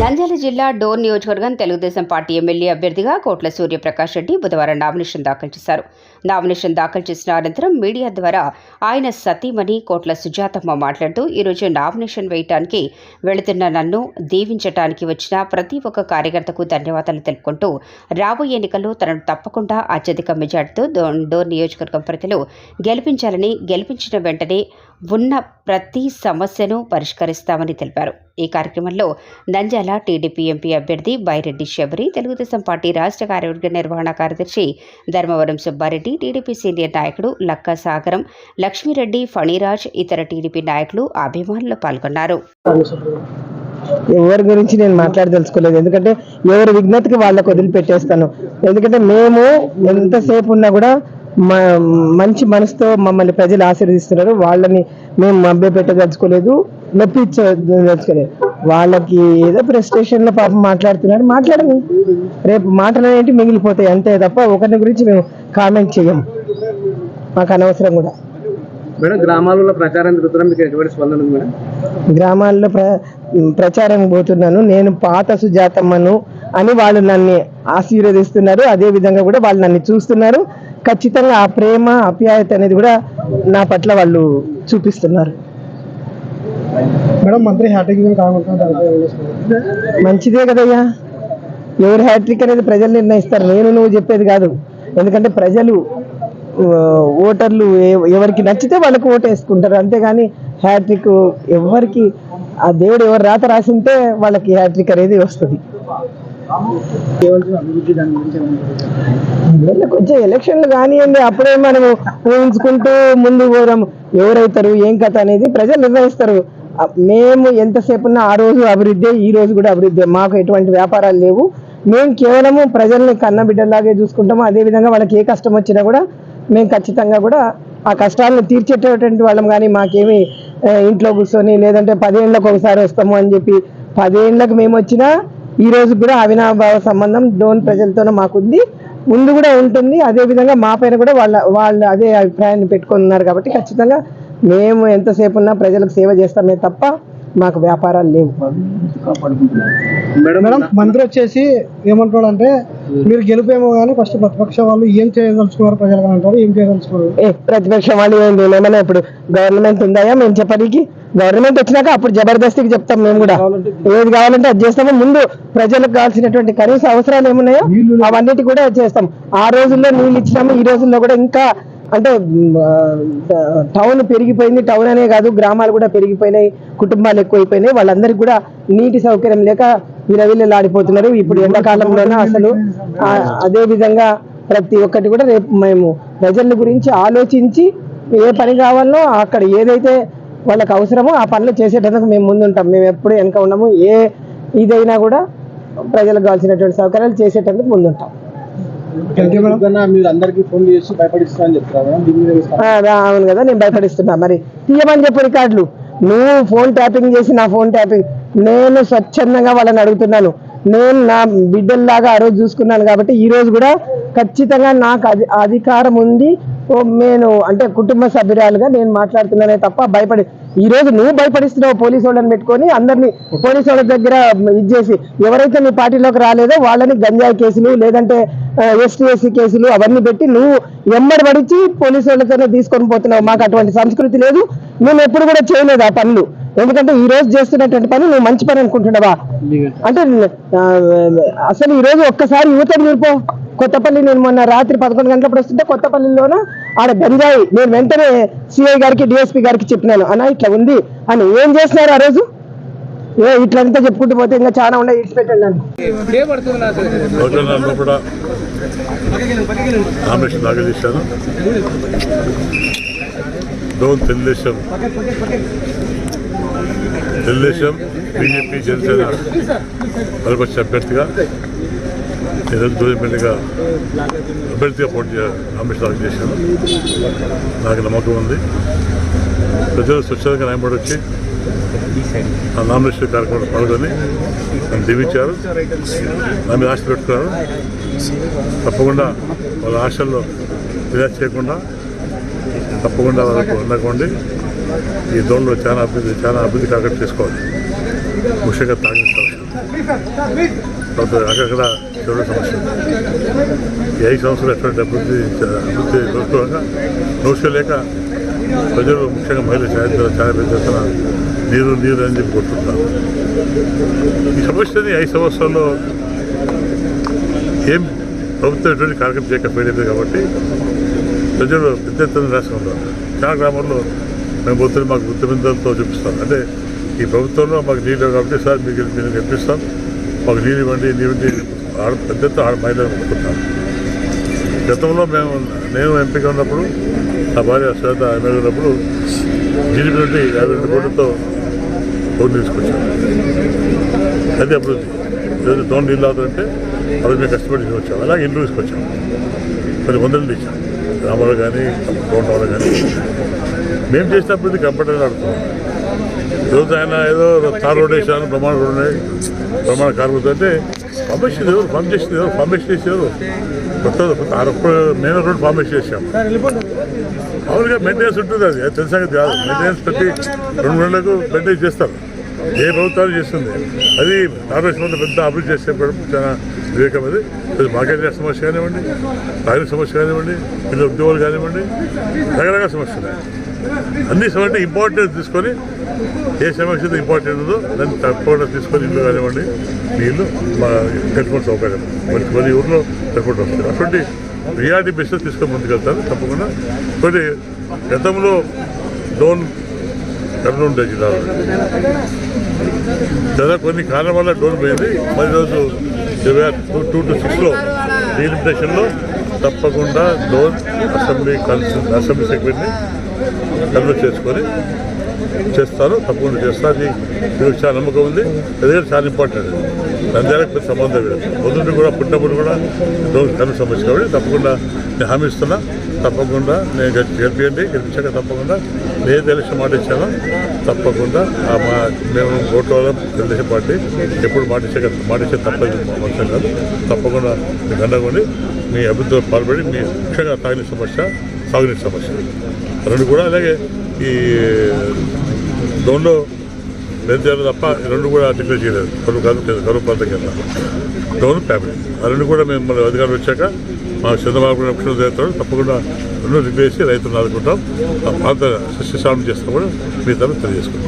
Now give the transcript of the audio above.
నంద్యాల జిల్లా డోర్ నియోజకవర్గం Telugu Desam party MLA అభ్యర్థిగా కోట్ల సూర్యప్రకాష్ రెడ్డి బుధవారం నామినేషన్ దాఖలు చేశారు. నామినేషన్ దాఖలు చేసిన అనంతరం మీడియా ద్వారా ఆయన సతీమణి కోట్ల సుజాతమ్మ మాట్లాడుతూ ఈరోజు నామినేషన్ వేయటానికి వెళుతున్న నన్ను దీవించటానికి వచ్చిన ప్రతి ఒక్క కార్యకర్తకు ధన్యవాదాలు తెలుపుకుంటూ రాబోయే ఎన్నికల్లో తనను తప్పకుండా అత్యధిక మెజార్టీతో డోర్ నియోజకవర్గం పరిధిలో గెలిపించాలని గెలిపించిన వెంటనే ఉన్న ప్రతి సమస్యను పరిష్కరిస్తామని తెలిపారు. ఈ కార్యక్రమంలో నంద్యాల టీడీపీ ఎంపీ అభ్యర్థి బైరెడ్డి శబరి తెలుగుదేశం పార్టీ రాష్ట్ర కార్యవర్గ నిర్వహణ కార్యదర్శి ధర్మవరం సుబ్బారెడ్డి టీడీపీ సీనియర్ నాయకుడు లక్కా సాగరం లక్ష్మీరెడ్డి ఫణిరాజ్ ఇతర టీడీపీ నాయకులు అభిమానులు పాల్గొన్నారు. ఎవరి గురించి నేను మాట్లాడదలుచుకోలేదు ఎందుకంటే ఎవరి విజ్ఞతకి వాళ్ళకు వదిలిపెట్టేస్తాను. ఎందుకంటే మేము ఎంతసేపు ఉన్నా కూడా మంచి మనసుతో మమ్మల్ని ప్రజలు ఆశీర్వదిస్తున్నారు. వాళ్ళని మేము మభ్య పెట్టదలుచుకోలేదు నొప్పించదలుచుకోలేదు వాళ్ళకి ఏదో ప్రెస్టేషన్లో పాపం మాట్లాడుతున్నారు మాట్లాడము రేపు మాటలు మిగిలిపోతాయి. అంతే తప్ప ఒకరిని గురించి మేము కామెంట్ చేయము మాకు అనవసరం కూడా. మేడం గ్రామాలలో ప్రచారం మీకు ఎటువంటి స్పందన మేడం? గ్రామాల్లో ప్ర ప్రచారం పోతున్నాను. నేను పాత సుజాతమ్మను అని వాళ్ళు నన్ను ఆశీర్వదిస్తున్నారు. అదే విధంగా కూడా వాళ్ళు నన్ను చూస్తున్నారు. ఖచ్చితంగా ఆ ప్రేమ ఆప్యాయత అనేది కూడా నా పట్ల వాళ్ళు చూపిస్తున్నారు. మేడం మంత్రి హ్యాట్రిక్ మంచిదే కదయ్యా. ఎవరు హ్యాట్రిక్ అనేది ప్రజలు నిర్ణయిస్తారు. నేను నువ్వు చెప్పేది కాదు. ఎందుకంటే ప్రజలు ఓటర్లు ఎవరికి నచ్చితే వాళ్ళకు ఓటు వేసుకుంటారు. అంతేగాని హ్యాట్రిక్ ఎవరికి ఆ దేవుడు ఎవరు రాత రాసింటే వాళ్ళకి హ్యాట్రిక్ అనేది వస్తుంది. కొంచెం ఎలక్షన్లు కానివ్వండి అప్పుడే మనము ఊహించుకుంటూ ముందు పోదాం ఎవరైతారు ఏం కథ అనేది ప్రజలు నిర్ణయిస్తారు. మేము ఎంతసేపు ఉన్నా ఆ రోజు అభివృద్ధి ఈ రోజు కూడా అభివృద్ధి. మాకు ఎటువంటి వ్యాపారాలు లేవు. మేము కేవలము ప్రజల్ని కన్నబిడ్డలాగే చూసుకుంటాము. అదే విధంగా వాళ్ళకి ఏ కష్టం వచ్చినా కూడా మేము ఖచ్చితంగా కూడా ఆ కష్టాలను తీర్చేటటువంటి వాళ్ళం. కానీ మాకేమి ఇంట్లో కూర్చొని లేదంటే పదేళ్ళకి ఒకసారి వస్తాము అని చెప్పి పదేళ్ళకి మేము వచ్చినా ఈ రోజు కూడా అవినాభావ సంబంధం డోన్ ప్రజలతోనే మాకుంది. ముందు కూడా ఉంటుంది. అదే విధంగా మా పైన కూడా వాళ్ళ వాళ్ళు అదే అభిప్రాయాన్ని పెట్టుకొని ఉన్నారు కాబట్టి ఖచ్చితంగా మేము ఎంతసేపు ఉన్నా ప్రజలకు సేవ చేస్తామే తప్ప మాకు వ్యాపారాలు లేవు. మేడం మంత్రి వచ్చేసి ఏమంటున్నాడు అంటే మీరు గెలిపేమో కానీ ఫస్ట్ ప్రతిపక్ష వాళ్ళు ఏం చేయదలుచుకున్నారు ప్రజలకు అని అంటారు ఏం చేయదలుచుకున్నారు ఏ ప్రతిపక్షం వాళ్ళు ఏం ఏమైనా ఇప్పుడు గవర్నమెంట్ ఉందాయా? మేము చెప్పడానికి గవర్నమెంట్ వచ్చినాక అప్పుడు జబర్దస్తికి చెప్తాం మేము కూడా. ఏది కావాలంటే అది. చేస్తాము. ముందు ప్రజలకు కావాల్సినటువంటి కనీస అవసరాలు ఏమున్నాయో అవన్నిటి కూడా చేస్తాం. ఆ రోజుల్లో నీళ్ళు ఇచ్చినాము ఈ రోజుల్లో కూడా ఇంకా అంటే టౌన్ పెరిగిపోయింది. టౌన్ అనే కాదు గ్రామాలు కూడా పెరిగిపోయినాయి. కుటుంబాలు ఎక్కువైపోయినాయి. వాళ్ళందరికీ కూడా నీటి సౌకర్యం లేక విలవిల్లాడిపోతున్నారు ఇప్పుడు ఎండాకాలంలోనే అసలు అదే విధంగా ప్రతి ఒక్కటి కూడా రేపు మేము ప్రజల గురించి ఆలోచించి ఏ పని కావాలో అక్కడ ఏదైతే వాళ్ళకి అవసరమో ఆ పనులు చేసేటందుకు మేము ముందుంటాం. మేము ఎప్పుడు వెనక ఉండము. ఏ ఇదైనా కూడా ప్రజలకు కావాల్సినటువంటి సౌకర్యాలు చేసేటందుకు ముందుంటాం. అవును కదా నేను భయపడిస్తున్నా. మరి తీయమని చెప్పు రికార్డులు. నువ్వు ఫోన్ ట్యాపింగ్ చేసి నా ఫోన్ ట్యాపింగ్. నేను స్వచ్ఛందంగా వాళ్ళని అడుగుతున్నాను. నేను నా బిడ్డల్లాగా ఆ రోజు చూసుకున్నాను కాబట్టి ఈ రోజు కూడా ఖచ్చితంగా నాకు అధి అధికారం ఉంది. ఓ నేను అంటే కుటుంబ సభ్యురాలుగా నేను మాట్లాడుతున్నానే తప్ప భయపడి ఈ రోజు నువ్వు భయపడిస్తున్నావు పోలీసు వాళ్ళని పెట్టుకొని అందరినీ పోలీసు వాళ్ళ దగ్గర ఇది చేసి ఎవరైతే నీ పార్టీలోకి రాలేదో వాళ్ళని గంజాయి కేసులు లేదంటే ఎస్టీ ఎస్సీ కేసులు అవన్నీ పెట్టి నువ్వు ఎమ్మడి పడిచి పోలీసు వాళ్ళతోనే తీసుకొని పోతున్నావు. మాకు అటువంటి సంస్కృతి లేదు. మేము ఎప్పుడు కూడా చేయలేదు ఆ పనులు. ఎందుకంటే ఈ రోజు చేస్తున్నటువంటి పని నువ్వు మంచి పని అనుకుంటున్నావా? అంటే అసలు ఈ రోజు ఒక్కసారి యువత చూపో కొత్తపల్లి నేను మొన్న రాత్రి పదకొండు గంటలప్పుడు వస్తుంటే కొత్తపల్లిలోన? ఆడ గంజాయి. నేను వెంటనే సిఐ గారికి డిఎస్పీ గారికి చెప్పినాను అన్న ఇట్లా ఉంది. అని ఏం చేసినారు ఆ రోజు? ఏ ఇట్లంతా చెప్పుకుంటూ పోతే ఇంకా చాలా ఉన్నాయి ఇచ్చిపెట్టండి నన్ను. కూడా నామినేషన్ దాఖలు చేశాను. డోన్ తెలుగుదేశం. తెలుగుదేశం బీజేపీ జనసేన బలపక్ష అభ్యర్థిగా ఈరోజు జోజంపేటగా అభ్యర్థిగా పోటీ చే- నామినేషన్ చేశాను నాకు నమ్మకం ఉంది. ప్రజలు స్వచ్ఛందంగా నాయబడి వచ్చి ఆ నామినేషన్ కార్యక్రమంలో పాల్గొని నన్ను దీవించారు. నా మీద ఆశ పెట్టుకున్నారు. తప్పకుండా వాళ్ళ ఆశల్లో నిరాశ చేయకుండా తప్పకుండా వాళ్ళకు ఉండకండి ఈ దోణిలో చాలా అభివృద్ధి చాలా అభివృద్ధి కార్యక్రమం చేసుకోవాలి. ముఖ్యంగా తాగించాలి కొంత అక్కడక్కడ చెడు సమస్య ఈ ఐదు సంవత్సరాలు ఎటువంటి అభివృద్ధి చ- అభివృద్ధి ప్రభుత్వంగా నోసుకోలేక ప్రజలు ముఖ్యంగా మహిళలు సాయంత్రం చాలా పెద్ద ఎత్తున నీరు నీరు అని చెప్పి కొట్టుకుంటారు ఈ సమస్యని ఐదు సంవత్సరాల్లో ఏం ప్రభుత్వం ఎటువంటి కార్యక్రమం చేయకపోయింది కాబట్టి ప్రజలు పెద్ద ఎత్తున రాసుకుంటారు చాలా గ్రామాల్లో మేము పోతే మాకు బుద్ధిమంతులతో చూపిస్తాం అంటే ఈ ప్రభుత్వంలో మాకు నీళ్ళు కాబట్టి సార్ మీకు మీరు గెలిపిస్తాం మాకు నీళ్ళు ఇవ్వండి నీళ్ళు ఆడ పెద్ద ఆడ మహిళలు కొట్టుకుంటాం గతంలో మేము నేను ఎంపీగా ఉన్నప్పుడు నా భార్య శ్వేత ఎమ్మెల్యే ఉన్నప్పుడు జీడిపి నుండి యాభై రెండు కోట్లతో లోన్ తీసుకొచ్చాను అది అభివృద్ధి. ఈరోజు లోన్ నీళ్ళు అవుతుందంటే అవి మేము కష్టపడి తీసుకొచ్చాం. అలాగే ఇల్లు తీసుకొచ్చాం. కొన్ని వందలు తెచ్చాం. రామారావు కానీ టౌన్ కానీ మేము చేసిన అభివృద్ధి కంపల్టరీ ఆడుతున్నాం ఈరోజు ఆయన ఏదో తార్ రోడ్ వేసాను ప్రమాణ రోడ్ ఉన్నాయి. ప్రమాణ కార్మికులు అంటే ఫార్మేషన్ ఎవరు ఫామ్ చేసింది ఎవరు ఫార్మేషన్ చేసి ఎవరు కొత్త అప్పుడు మేము రోడ్ ఫార్మేషన్ చేసాం మామూలుగా మెయింటెనెన్స్ ఉంటుంది అది అది తెలిసిన కాదు. మెయింటెనెన్స్ ప్రతి రెండు గంటలకు మెయింటెనెన్స్ చేస్తారు. ఏ ప్రభుత్వాలు చేస్తుంది? అది కార్పొరేషన్ పెద్ద అభివృద్ధి చేసే చాలా వివేకం అది. అది మార్కెట్ సమస్య కానివ్వండి రైలు సమస్య కానివ్వండి పిల్లల ఉద్యోగాలు కానివ్వండి రకరకాల సమస్యలు. అన్ని సమయంలో ఇంపార్టెన్స్ తీసుకొని ఏ సమస్య ఇంపార్టెంట్ ఉందో దాన్ని తప్పకుండా తీసుకొని ఇల్లు కానివ్వండి నీళ్ళు మా టెలిఫోన్ సౌకర్యం. మరి కొన్ని ఊర్లో టెలిఫోన్ వస్తుంది అటువంటి రియాలిటీ బేసిస్ తీసుకొని ముందుకెళ్తారు. తప్పకుండా కొన్ని గతంలో డోన్ కర్నూలు ఉండే జిల్లాలో. కదా కొన్ని కారణాల వల్ల డోన్ పోయింది. మరి రోజు ఇరవై టూ టూ టు సిక్స్లో డీలిమిటేషన్లో తప్పకుండా డోన్ అసెంబ్లీ కన్సల్ అసెంబ్లీ సెక్రటరీని డెవలప్ చేసుకొని చేస్తారు తప్పకుండా చేస్తారు అది చాలా నమ్మకం ఉంది. ఎందుకంటే చాలా ఇంపార్టెంట్ నంద్యాలకు సంబంధం లేదు. పొద్దున్న కూడా పుట్టినప్పుడు కూడా రోజు కన్ను సమస్య కాబట్టి తప్పకుండా నేను హామీ ఇస్తున్నా. తప్పకుండా నేను గెలిపియండి గెలిపించాక తప్పకుండా నేను తెలిసిన మాట ఇచ్చాను. తప్పకుండా ఆ మా మేము ఓట్ల వల్ల తెలుగుదేశం పార్టీ. ఎప్పుడు మాట ఇచ్చే మాట ఇచ్చే తప్పదు మా కాదు. తప్పకుండా మీకు అండగొని మీ అభివృద్ధిలో పాల్పడి మీ ముఖ్యంగా తాగిన సమస్య సాగునీటి సమస్య. రెండు కూడా అలాగే ఈ డోన్లో నిర్ధారణ తప్ప ఈ రెండు కూడా డిక్లేర్ చేయలేదు. కరువు కరువు కరువు ప్రాంతం కింద. డోన్ ఫ్యామిలీ ఆ రెండు కూడా మేము మన అధికారులు వచ్చాక మా చంద్రబాబు కూడా ముఖ్యమంత్రి చేస్తాడు తప్పకుండా రెండు రిపేర్ చేసి రైతులను ఆదుకుంటాం. ఆ ప్రాంత సస్యశాలం చేస్తాం కూడా మీ తరఫు తెలియజేసుకుంటాం.